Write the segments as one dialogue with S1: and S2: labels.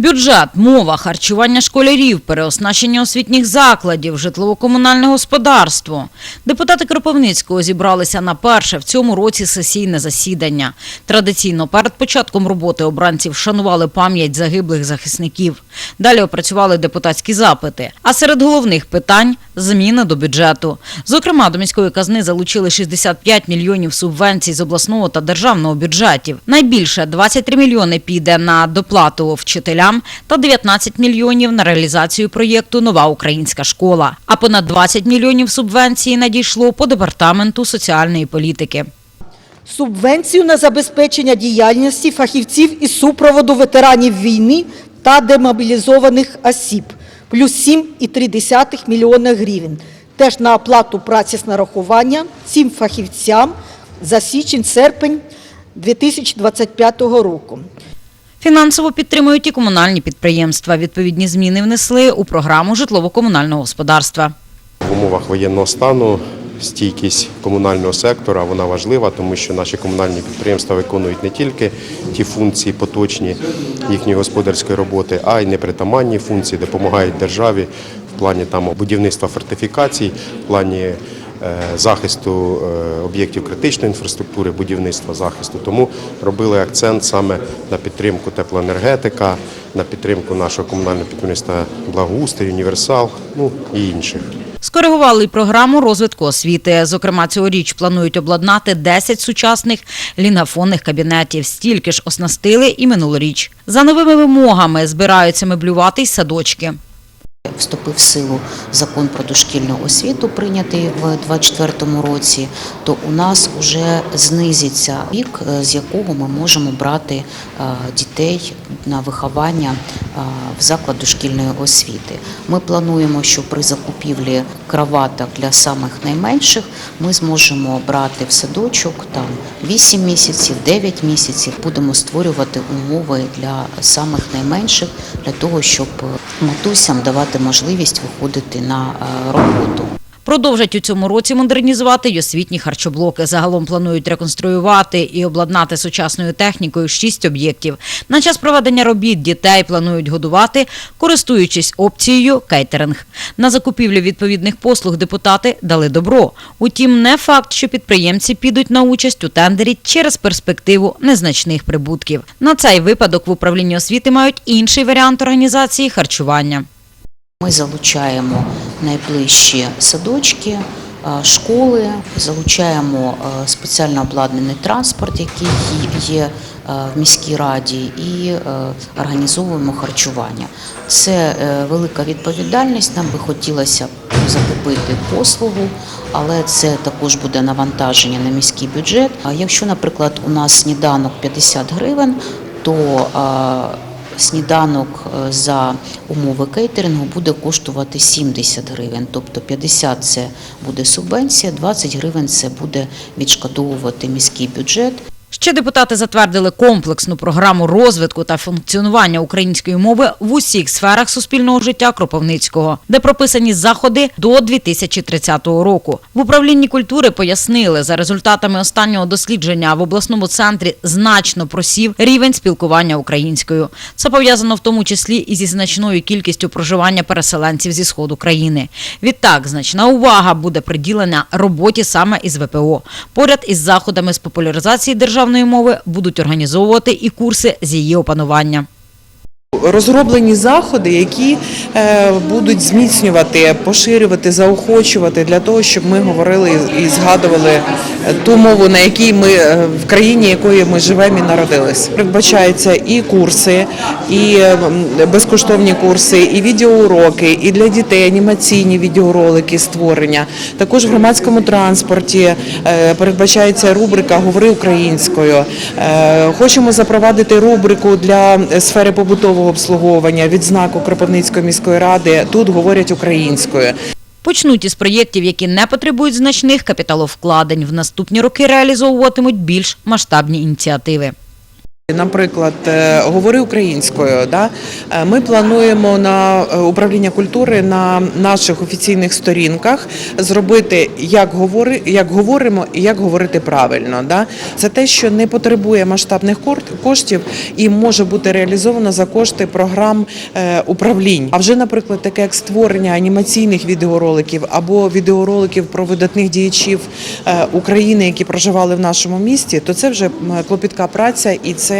S1: Бюджет, мова, харчування школярів, переоснащення освітніх закладів, житлово-комунальне господарство. Депутати Кропивницького зібралися на перше в цьому році сесійне засідання. Традиційно перед початком роботи обранці вшанували пам'ять загиблих захисників. Далі опрацювали депутатські запити. А серед головних питань – зміни до бюджету. Зокрема, до міської казни залучили 65 мільйонів субвенцій з обласного та державного бюджетів. Найбільше – 23 мільйони піде на доплату вчителям та 19 мільйонів на реалізацію проєкту «Нова українська школа». А понад 20 мільйонів субвенції надійшло по департаменту соціальної політики.
S2: субвенцію на забезпечення діяльності фахівців із супроводу ветеранів війни та демобілізованих осіб плюс 7,3 мільйона гривень. Теж на оплату праці з нарахування цим фахівцям за січень-серпень 2025 року.
S1: Фінансово підтримують і комунальні підприємства. Відповідні зміни внесли у програму житлово-комунального господарства.
S3: В умовах воєнного стану стійкість комунального сектора вона важлива, тому що наші комунальні підприємства виконують не тільки ті функції поточні їхньої господарської роботи, а й непритаманні функції, допомагають державі в плані там будівництва фортифікацій, в плані е, захисту е, об'єктів критичної інфраструктури, будівництва захисту. Тому робили акцент саме на підтримку теплоенергетика, на підтримку нашого комунального підприємства благоустрій, універсал, ну і інших.
S1: Скоригували й програму розвитку освіти. Зокрема, цьогоріч планують обладнати 10 сучасних лінгафонних кабінетів. Стільки ж оснастили і минулоріч. За новими вимогами збираються меблювати й садочки.
S4: Вступив в силу закон про дошкільну освіту, прийнятий в 2024 році, то у нас вже знизиться вік, е, з якого ми можемо брати е, дітей на виховання е, в заклад дошкільної освіти. Ми плануємо, що при закупівлі кроваток для самих найменших ми зможемо брати в садочок там 8 місяців, 9 місяців. Будемо створювати умови для самих найменших для того, щоб матусям давати можливість виходити на е, роботу.
S1: Продовжать у цьому році модернізувати й освітні харчоблоки. Загалом планують реконструювати і обладнати сучасною технікою шість об'єктів. На час проведення робіт дітей планують годувати, користуючись опцією кейтеринг. На закупівлю відповідних послуг депутати дали добро. Утім, не факт, що підприємці підуть на участь у тендері через перспективу незначних прибутків. На цей випадок в управлінні освіти мають інший варіант організації харчування.
S4: Ми залучаємо найближчі садочки, е, школи, залучаємо е, спеціально обладнаний транспорт, який є е, в міській раді, і організовуємо харчування. Це велика відповідальність. Нам би хотілося закупити послугу, але це також буде навантаження на міський бюджет. А якщо, наприклад, у нас сніданок 50 гривень, то сніданок е, за умови кейтерингу буде коштувати 70 гривень, тобто 50 – це буде субвенція, 20 гривень – це буде відшкодовувати міський бюджет.
S1: Ще депутати затвердили комплексну програму розвитку та функціонування української мови в усіх сферах суспільного життя Кропивницького, де прописані заходи до 2030 року. В управлінні культури пояснили, за результатами останнього дослідження в обласному центрі значно просів рівень спілкування українською. Це пов'язано в тому числі і зі значною кількістю проживання переселенців зі сходу країни. Відтак, значна увага буде приділена роботі саме із ВПО. Поряд із заходами з популяризації державної мови будуть організовувати і курси з її опанування.
S5: Розроблені заходи, які е, будуть зміцнювати, поширювати, заохочувати для того, щоб ми говорили і згадували ту мову, на якій ми е, в країні, якої ми живемо і народились. Передбачаються і курси, і безкоштовні курси, і відеоуроки, і для дітей анімаційні відеоролики створення. Також в громадському транспорті е, передбачається рубрика Говори українською. Хочемо запровадити рубрику для сфери побутового обслуговування відзнаку Кропивницької міської ради. Тут говорять українською.
S1: Почнуть із проєктів, які не потребують значних капіталовкладень. В наступні роки реалізовуватимуть більш масштабні ініціативи.
S5: Наприклад, е, говори українською. Да? Е, Ми плануємо на е, управління культури на наших офіційних сторінках зробити як говори, як говоримо і як говорити правильно. Да? Це те, що не потребує масштабних коштів і може бути реалізовано за кошти програм управлінь. А вже, наприклад, таке як створення анімаційних відеороликів або відеороликів про видатних діячів України, які проживали в нашому місті, то це вже клопітка праця, і це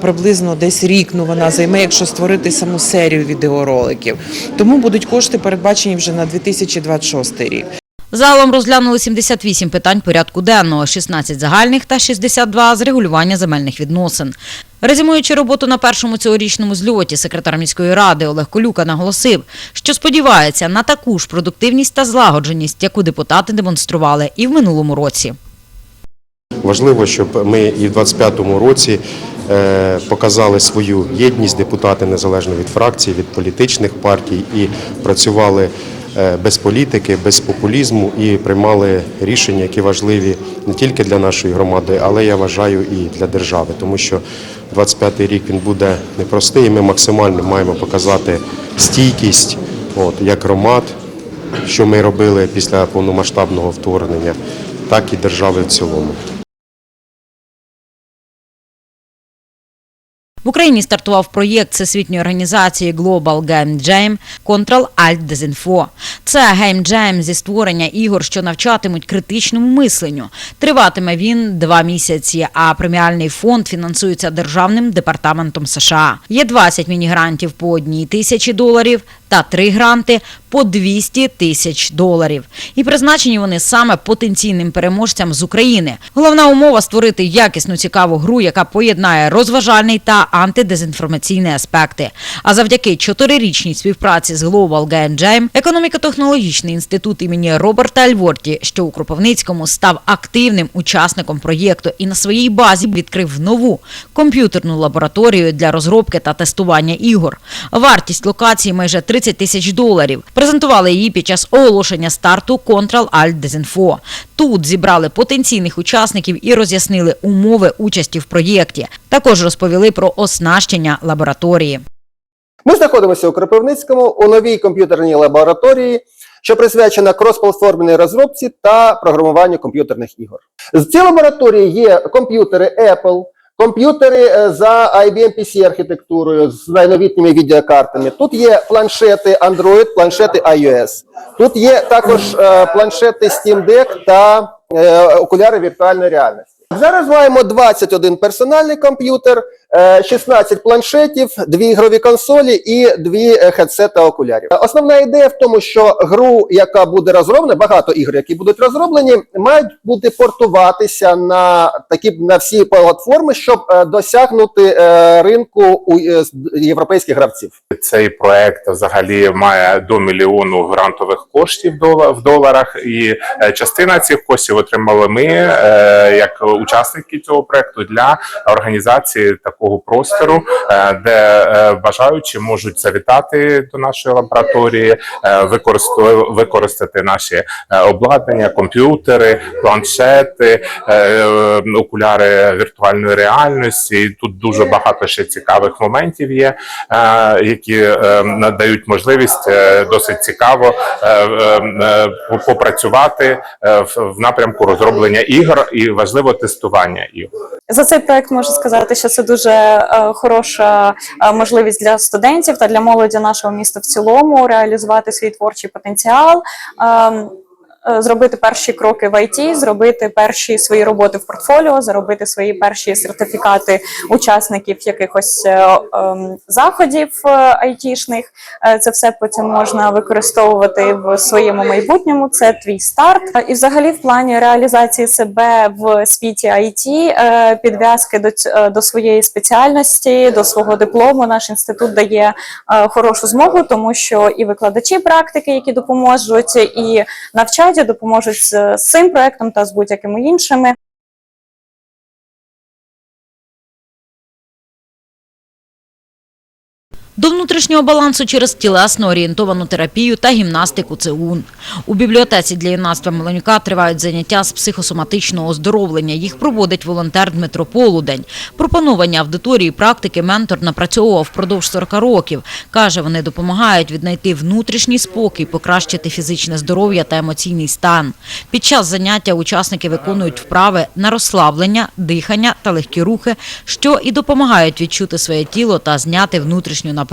S5: приблизно десь рік. Ну вона займе, якщо створити саму серію відеороликів. Тому будуть кошти передбачені вже на 2026 рік.
S1: Загалом розглянули 78 питань порядку денного, 16 загальних та 62 з регулювання земельних відносин. Резюмуючи роботу на першому цьогорічному зльоті, секретар міської ради Олег Колюка наголосив, що сподівається на таку ж продуктивність та злагодженість, яку депутати демонстрували і в минулому році.
S3: Важливо, щоб ми і в 25-му році показали свою єдність депутати незалежно від фракцій, від політичних партій і працювали е, без політики, без популізму і приймали рішення, які важливі не тільки для нашої громади, але я вважаю і для держави, тому що 25-й рік він буде непростий. і Ми максимально маємо показати стійкість, от як громад, що ми робили після повномасштабного вторгнення, так і держави в цілому.
S1: В Україні стартував проєкт всесвітньої організації Global Game Jam Control Alt Desinfo. Це геймджем зі створення ігор, що навчатимуть критичному мисленню. Триватиме він два місяці, а преміальний фонд фінансується державним департаментом США. Є 20 міні-грантів по одній тисячі доларів та три гранти по 200 тисяч доларів. І призначені вони саме потенційним переможцям з України. Головна умова створити якісну цікаву гру, яка поєднає розважальний та антидезінформаційні аспекти. А завдяки чотирирічній співпраці з Global Game Jam, економіко-технологічний інститут імені Роберта Альворті, що у Кропивницькому став активним учасником проєкту і на своїй базі відкрив нову комп'ютерну лабораторію для розробки та тестування ігор. Вартість локації майже 30 тисяч доларів. Презентували її під час оголошення старту Control Alt Desinfo. Тут зібрали потенційних учасників і роз'яснили умови участі в проєкті. Також розповіли про оснащення лабораторії.
S6: Ми знаходимося у Кропивницькому у новій комп'ютерній лабораторії, що присвячена кросплатформеній розробці та програмуванню комп'ютерних ігор. З цієї лабораторії є комп'ютери Apple, комп'ютери е, за IBM PC архітектурою з найновітніми відеокартами. Тут є планшети Android, планшети iOS. Тут є також е, планшети Steam Deck та е, окуляри віртуальної реальності. Зараз маємо 21 персональний комп'ютер, 16 планшетів, дві ігрові консолі і дві е, хедсета окулярів. Е, Основна ідея в тому, що гру, яка буде розроблена, багато ігор, які будуть розроблені, мають бути портуватися на такі на всі платформи, щоб е, досягнути е, ринку у е, європейських гравців.
S7: Цей проект взагалі має до мільйону грантових коштів в доларах, і е, частина цих коштів отримали ми е, як учасники цього проекту для організації такого простору, е, де е, бажаючі можуть завітати до нашої лабораторії, е, використати наші обладнання, комп'ютери, планшети, окуляри віртуальної реальності. Тут дуже багато ще цікавих моментів є, які надають можливість досить цікаво попрацювати в напрямку розроблення ігор і важливо тестування ігор.
S8: За цей проект можу сказати, що це дуже е, хороша е, можливість для студентів та для молоді нашого міста в цілому реалізувати свій творчий потенціал. Е, Зробити перші кроки в ІТ, зробити перші свої роботи в портфоліо, заробити свої перші сертифікати учасників якихось е, ем, заходів е, айтішних. Це все потім можна використовувати в своєму майбутньому. Це твій старт. І взагалі в плані реалізації себе в світі IT, підв'язки до, до своєї спеціальності, до свого диплому. Наш інститут дає хорошу змогу, тому що і викладачі практики, які допоможуть, і навчаті допоможуть з, цим проектом та з будь-якими іншими.
S1: До внутрішнього балансу через тілесно орієнтовану терапію та гімнастику ЦУН. У бібліотеці для юнацтва Меланюка тривають заняття з психосоматичного оздоровлення. Їх проводить волонтер Дмитро Полудень. Пропоновані аудиторії практики ментор напрацьовував впродовж 40 років. Каже, вони допомагають віднайти внутрішній спокій, покращити фізичне здоров'я та емоційний стан. Під час заняття учасники виконують вправи на розслаблення, дихання та легкі рухи, що і допомагають відчути своє тіло та зняти внутрішню напругу.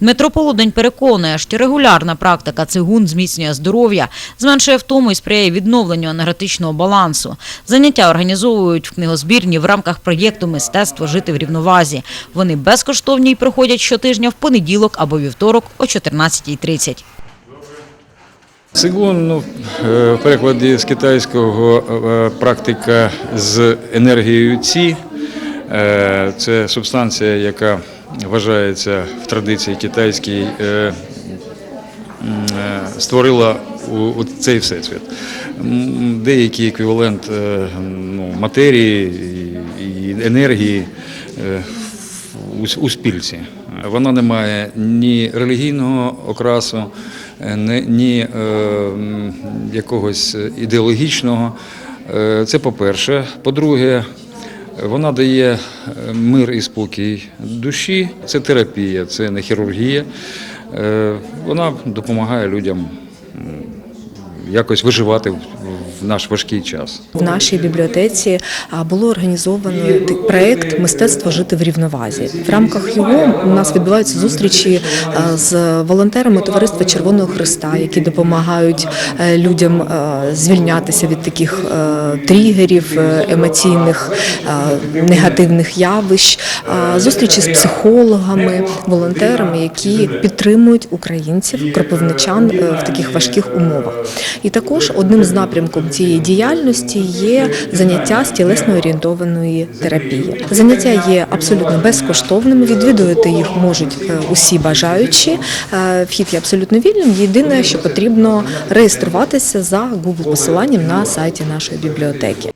S1: Дмитро Полудень переконує, що регулярна практика цигун зміцнює здоров'я, зменшує втому і сприяє відновленню енергетичного балансу. Заняття організовують в книгозбірні в рамках проєкту Мистецтво жити в рівновазі. Вони безкоштовні і проходять щотижня в понеділок або вівторок о 14.30.
S9: Цигун, ну, е, в перекладі з китайського е, практика з енергією ці. Е, Це субстанція, яка вважається в традиції китайській, е, е, створила у- цей всесвіт. Деякий еквівалент е, ну, матерії і- енергії у, спільці. Вона не має ні релігійного окрасу, ні, ні якогось ідеологічного. Це по-перше. По-друге, вона дає е, мир і спокій душі. Це терапія, це не хірургія. Е, Вона допомагає людям якось виживати в наш важкий час.
S10: В нашій бібліотеці було організовано проект Мистецтво жити в рівновазі. В рамках його у нас відбуваються зустрічі з волонтерами Товариства Червоного Христа, які допомагають е, людям е, звільнятися від таких е, тригерів емоційних негативних явищ. Зустрічі з психологами, волонтерами, які підтримують українців, кропивничан в таких важких умовах. І також одним з напрямків цієї діяльності є заняття з тілесно орієнтованої терапії. Заняття є абсолютно безкоштовними. Відвідувати їх можуть е, усі бажаючі. Е, Вхід є абсолютно вільним. Єдине, що потрібно реєструватися за Google посиланням на сайті нашої бібліотеки.